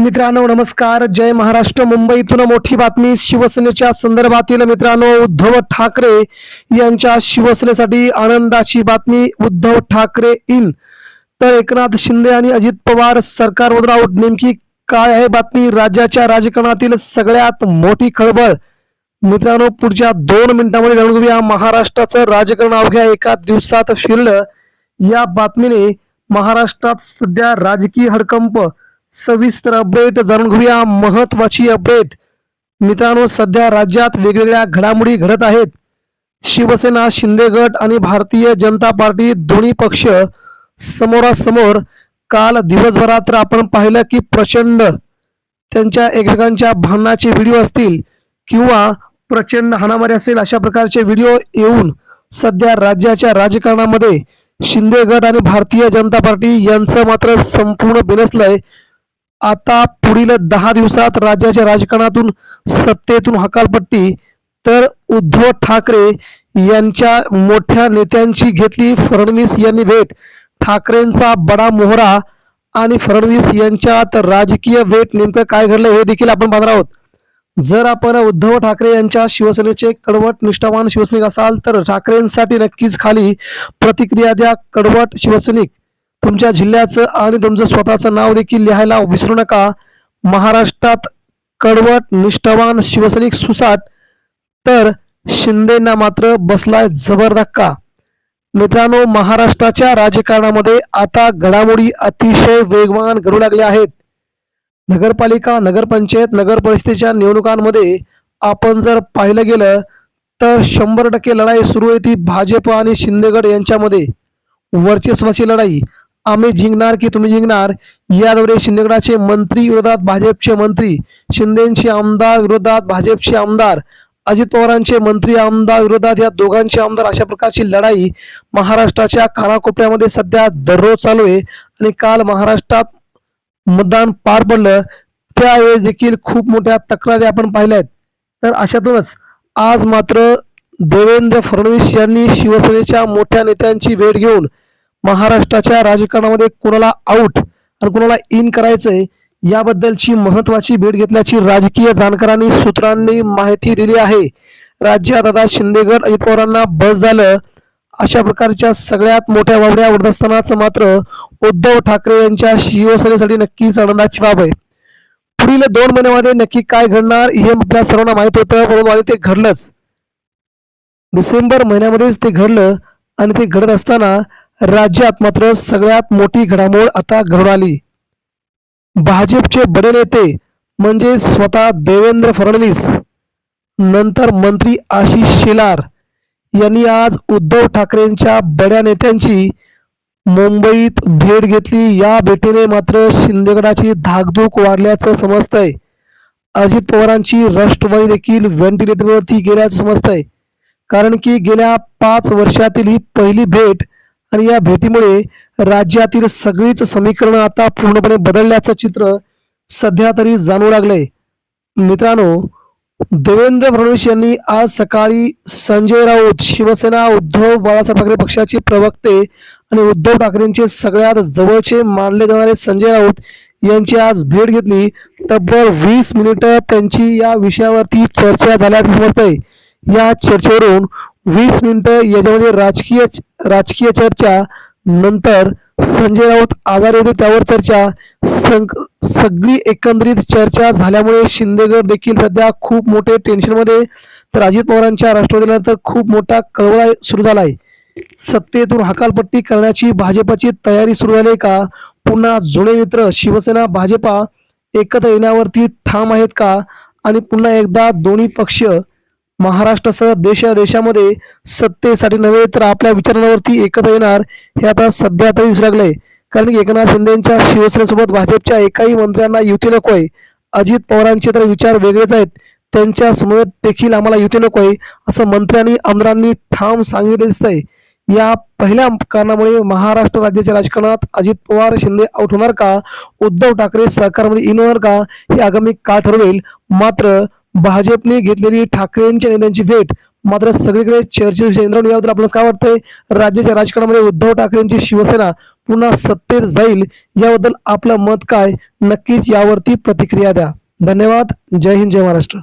मित्रांनो नमस्कार. जय महाराष्ट्र मुंबईतून मोठी बातमी शिवसेनेच्या संदर्भातील मित्रांनो उद्धव ठाकरे यांच्या शिवसेनेसाठी आनंदाची बातमी. उद्धव ठाकरे इन. तर एकनाथ शिंदे आणि अजित पवार सरकारमधून आउट नेमकी काय आहे बातमी? राज्याच्या राजकारणातील सगळ्यात मोठी खळबळ. मित्रांनो पुढच्या दोन मिनिटांमध्ये जाणून घेऊया. महाराष्ट्राचं राजकारण अवघ्या एका दिवसात फिरलं. या बातमीने महाराष्ट्रात सध्या राजकीय हडकंप सविस्तर अपडेट जाणून घेऊया. महत्वाची अपडेट. मित्रांनो सध्या राज्यात वेगवेगळ्या घडामोडी घडत आहेत. शिवसेना शिंदे गट आणि भारतीय जनता पार्टी दोन्ही पक्ष समोरासमोर काल दिवसभरात तर आपण पाहिलं की प्रचंड त्यांच्या एकमेकांच्या भांडणाचे व्हिडिओ असतील किंवा प्रचंड हाणामारी असेल अशा प्रकारचे व्हिडिओ येऊन सध्या राज्याच्या राजकारणामध्ये शिंदे गट आणि भारतीय जनता पार्टी यांचं मात्र संपूर्ण बिनसलंय. आता पुढील दहा दिवसात राज्याच्या राजकारणातून सत्तेतून हकालपट्टी तर उद्धव ठाकरे यांच्या मोठ्या नेत्यांची घेतली फडणवीस यांनी भेट. ठाकरेंचा बडा मोहरा आणि फडणवीस यांच्यात राजकीय भेट नेमकं काय घडलं हे देखील आपण पाहणार आहोत. जर आपण उद्धव ठाकरे यांच्या शिवसेनेचे कडवट निष्ठावान शिवसैनिक असाल तर ठाकरेंसाठी नक्कीच खाली प्रतिक्रिया द्या कडवट शिवसैनिक. तुमच्या जिल्ह्याचं आणि तुमचं स्वतःचं नाव देखील लिहायला विसरू नका. महाराष्ट्रात कडवट निष्ठावान शिवसैनिक सुसाट तर शिंदेना मात्र बसलाय जबर धक्का. मित्रांनो महाराष्ट्राच्या राजकारणामध्ये आता घडामोडी अतिशय वेगवान घडू लागल्या आहेत. नगरपालिका नगरपंचायत नगर परिषदेच्या निवडणुकांमध्ये आपण जर पाहिलं गेलं तर शंभर टक्के लढाई सुरू आहे ती भाजप आणि शिंदेगड यांच्यामध्ये. वर्चस्वाची लढाई आम्ही जिंकणार की तुम्ही जिंकणार? याद्वारे शिंदेगडाचे मंत्री विरोधात भाजपचे मंत्री शिंदेचे आमदार विरोधात भाजपचे आमदार अजित पवारांचे मंत्री आमदार विरोधात या दोघांचे आमदार अशा प्रकारची लढाई महाराष्ट्राच्या कानाकोपऱ्यामध्ये सध्या दररोज चालू आहे आणि काल महाराष्ट्रात मतदान पार पडलं. त्यावेळेस देखील खूप मोठ्या तक्रारी आपण पाहिल्या आहेत. तर अशातूनच आज मात्र देवेंद्र फडणवीस यांनी शिवसेनेच्या मोठ्या नेत्यांची भेट घेऊन महाराष्ट्राच्या राजकारणामध्ये कुणाला आउट आणि कुणाला इन करायचंय याबद्दलची महत्वाची भेट घेतल्याची राजकीय जाणकारांनी सूत्रांनी माहिती दिली आहे. राज्यात आता शिंदेगड अजित पवारांना बस झालं. अशा प्रकारच्या सगळ्यात मोठ्या वावड्या उडत असतानाच मात्र उद्धव ठाकरे यांच्या शिवसेनेसाठी नक्कीच आनंदाची बाब आहे. पुढील दोन महिन्यामध्ये नक्की काय घडणार हे आपल्या सर्वांना माहीत होतं परंतु आधी ते घडलंच. डिसेंबर महिन्यामध्येच ते घडलं आणि ते घडत असताना राज्यात मात्र सगळ्यात मोठी घडामोड आता घडून आली. भाजपचे बडे नेते म्हणजे स्वतः देवेंद्र फडणवीस नंतर मंत्री आशिष शेलार यांनी आज उद्धव ठाकरेंच्या बड्या नेत्यांची मुंबईत भेट घेतली. या भेटीने मात्र शिंदेगडाची धाकधूक वाढल्याचं समजतंय. अजित पवारांची राष्ट्रवादी देखील व्हेंटिलेटरवरती गेल्याचं समजतंय. कारण की गेल्या पाच वर्षातील ही पहिली भेट आणि या भेटीमुळे राज्यातील सगळीच समीकरणं आता पूर्णपणे बदलल्याचं चित्र सध्या तरी जाणू लागलंय. मित्रांनो देवेंद्र फडणवीस यांनी आज सकाळी संजय राऊत शिवसेना उद्धव बाळासाहेब ठाकरे पक्षाचे प्रवक्ते आणि उद्धव ठाकरेंचे सगळ्यात जवळचे मानले जाणारे संजय राऊत यांची आज भेट घेतली. तब्बल वीस मिनिटं त्यांची या विषयावरती चर्चा झाल्याचं समजतंय. या चर्चेवरून वीस मिनिटं याच्यामध्ये राजकीय राजकीय चर्चा नंतर संजय राऊत आजारी होते त्यावर चर्चा सग सगळी एकंदरीत चर्चा झाल्यामुळे शिंदेगड देखील सध्या खूप मोठे टेन्शनमध्ये तर अजित पवारांच्या राष्ट्रवादीनंतर खूप मोठा कळवळा सुरू झाला आहे सत्तेतून हकालपट्टी करण्याची भाजपाची तयारी सुरू झाली आहे का? पुन्हा जुने मित्र शिवसेना भाजपा एकत्र येण्यावरती ठाम आहेत का? आणि पुन्हा एकदा दोन्ही पक्ष महाराष्ट्रासह देशादेशामध्ये सत्तेसाठी नव्हे तर आपल्या विचारांवरती एकत्र येणार हे आता सध्या तरी दिसू लागलंय. कारण की एकनाथ शिंदेच्या शिवसेनेसोबत भाजपच्या एकाही मंत्र्यांना युती नकोय. अजित पवारांचे तर विचार वेगळेच आहेत. त्यांच्यासमोर देखील आम्हाला युती नकोय असं मंत्र्यांनी आमदारांनी ठाम सांगितलं दिसतंय. या पहिल्या कारणामुळे महाराष्ट्र राज्याच्या राजकारणात अजित पवार शिंदे आउट होणार का? उद्धव ठाकरे सरकारमध्ये इन होणार का? हे आगामी का ठरवेल. मात्र भाजपने घेतलेली ठाकरेंच्या नेत्यांची भेट मात्र सगळीकडे चर्चेचे इंद्रावणी याबद्दल आपल्याला काय वाटतंय? राज्याच्या राजकारणामध्ये उद्धव ठाकरेंची शिवसेना पुन्हा सत्तेत जाईल याबद्दल आपलं मत काय? नक्कीच यावरती प्रतिक्रिया द्या. धन्यवाद. जय हिंद जय महाराष्ट्र.